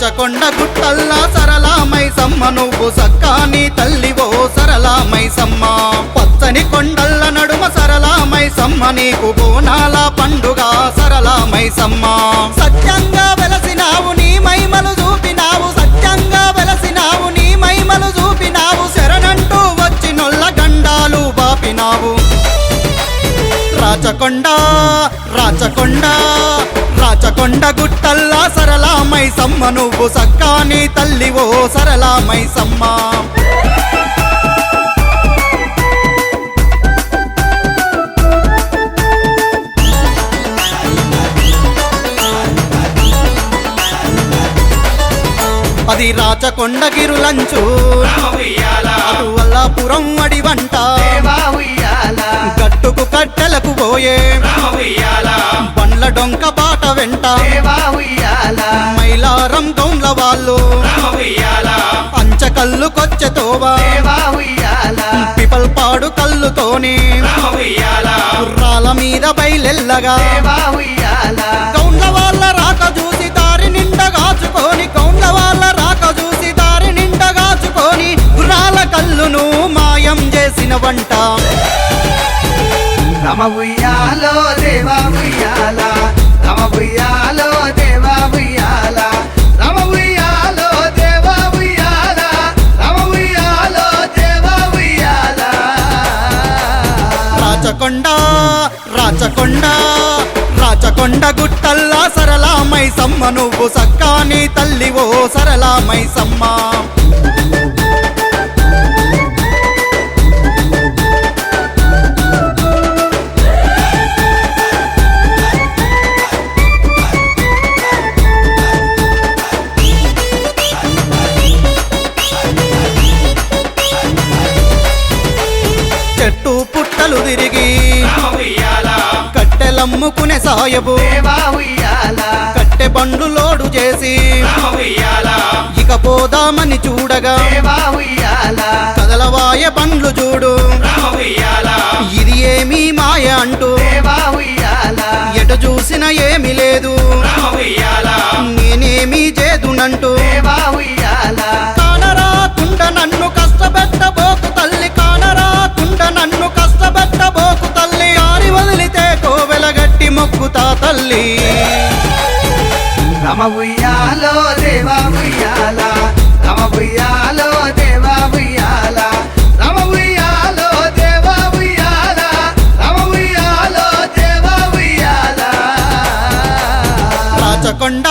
రాచకొండ గుట్టల్లా సరళమై సమ్మ నువ్వు సక్కాని తల్లివో సరళమై సమ్మ. పచ్చని కొండల్ల నడుమ సరళమై సమ్మ నీకు బోనాల పండుగ సరళమై సమ్మ. సత్యంగా వెలసినావు నీ మైమలు చూపినావు సత్యంగా వెలసినావు నీ మైమలు చూపినావు శరణంటూ వచ్చి నొల్ల గండాలు బాపినావు. రాచకొండ రాచకొండ రాచకొండ గుట్టల్లా సరళమై సమ్మ నువ్వు సక్కాని తల్లివో సరళమై సమ్మ అది రాచకొండ గిరులంచు. అటు వల్లాపురం అడివంట. గట్టుకు కట్టెలకు పోయే. బండ్ల డొంక బాట వెంట. మైలారం గౌండ్ల వాళ్ళు. అంచకల్లు కొచ్చెతోవా పిపల్పాడు కల్లుతోని గుర్రాల మీద బయలెల్లగా. ఉయ్యాలో దేవా ఉయ్యాల రమ ఉయ్యాలో దేవా ఉయ్యాల రమ ఉయ్యాలో దేవా ఉయ్యాల రమ ఉయ్యాలో దేవా ఉయ్యాల రాచకొండ రాచకొండ రాచకొండ గుట్టల్లా సరళమై సమ్మ నువ్వు సక్కాని తల్లివో సరళమై సమ్మ కట్టెలమ్ముకునే సాయబు కట్టె బండ్లు లోడు చేసి ఇక పోదామని చూడగా కదలవాయ పండ్లు చూడు. ఇది ఏమీ మాయ అంటూ ఎట చూసినా చూసిన ఏమీ లేదు. నేనేమీ చేదునంటూ తల్లి. రమ ఉయ్యాలో దేవా ఉయ్యాల రమ ఉయ్యాలో దేవా ఉయ్యాల రమ ఉయ్యాలో దేవా ఉయ్యాల రమ ఉయ్యాలో దేవా ఉయ్యాల. రాచకొండ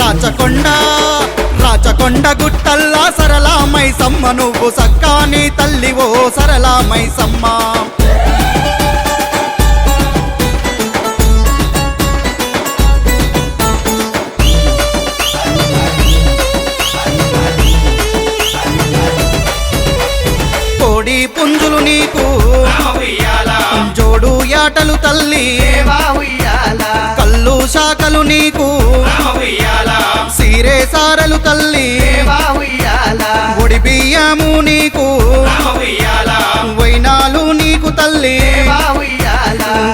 రాచకొండ రాచకొండ గుట్టల్లా సరళమై సమ్మ నువ్వు సక్కాని తల్లివో సరళమై సమ్మ జోడు తల్లి. కళ్ళు శాఖలు నీకు. సీరే సారలు తల్లి. దేవా ఒడి బియ్యము నీకు. వైనాలు నీకు తల్లి.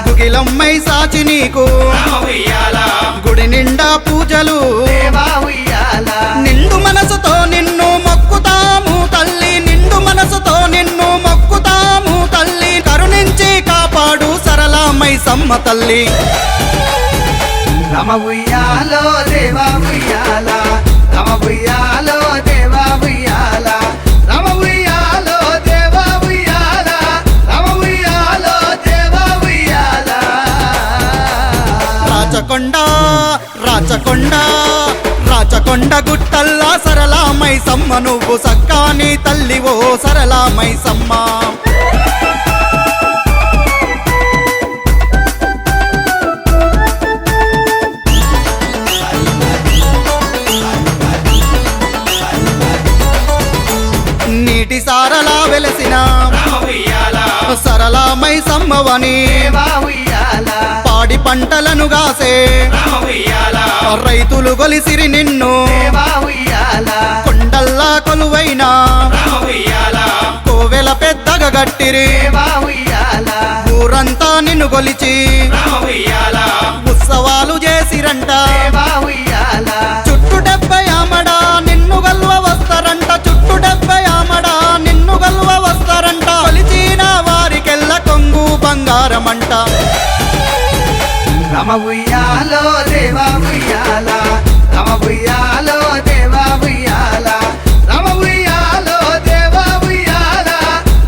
గుగిలమ్మై సాచి నీకు. గుడి నిండా పూజలు. సమ్మ తల్లి. రమ ఉయ్యాలో దేవా ఉయ్యాల రమ ఉయ్యాలో దేవా ఉయ్యాల రమ ఉయ్యాలో దేవా ఉయ్యాల రమ ఉయ్యాలో దేవా ఉయ్యాల. రాచకొండ రాచకొండ రాచకొండ గుట్టల్లా సరళమై సమ్మ నువ్వు సక్కాని తల్లివో సరళమై సమ్మ నీటి సారలా వెలసిన సరళమై సమ్మవని పాడి పంటలను గాసే రైతులు గొలిసిరి నిన్ను కొండల్లా కొలువైన కోవెల పెద్దగా గట్టిరి ఊరంతా నిన్ను గొలిచి ఉత్సవాలు చేసిరంట. బంగారమంట. రమ ఉయ్యాలో దేవా ఉయ్యాల రమ ఉయ్యాలో దేవా ఉయ్యాల రమ ఉయ్యాలో దేవా ఉయ్యాల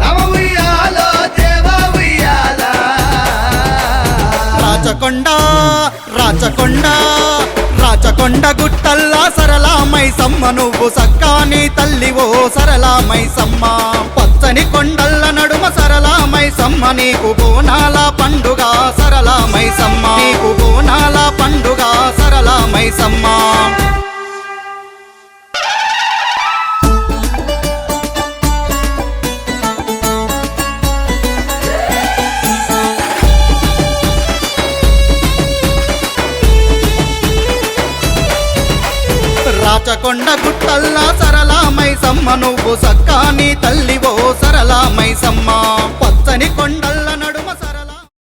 రమ ఉయ్యాలో దేవా ఉయ్యాల. రాచకొండ రాచకొండ. కొండగుట్టల్లా సరళామై సమ్మ నువ్వు సక్కాని తల్లివో సరళామై సమ్మ పచ్చని కొండల్ల నడుమ సరళామై సమ్మ నీకు బోనాల పండుగ సరళామై సమ్మ నీకు బోనాల పండుగ సరళామై సమ్మ కొండ గుట్టల్లా సరళామై సమ్మ నువ్వు సక్కాని తల్లివో సరళామై సమ్మ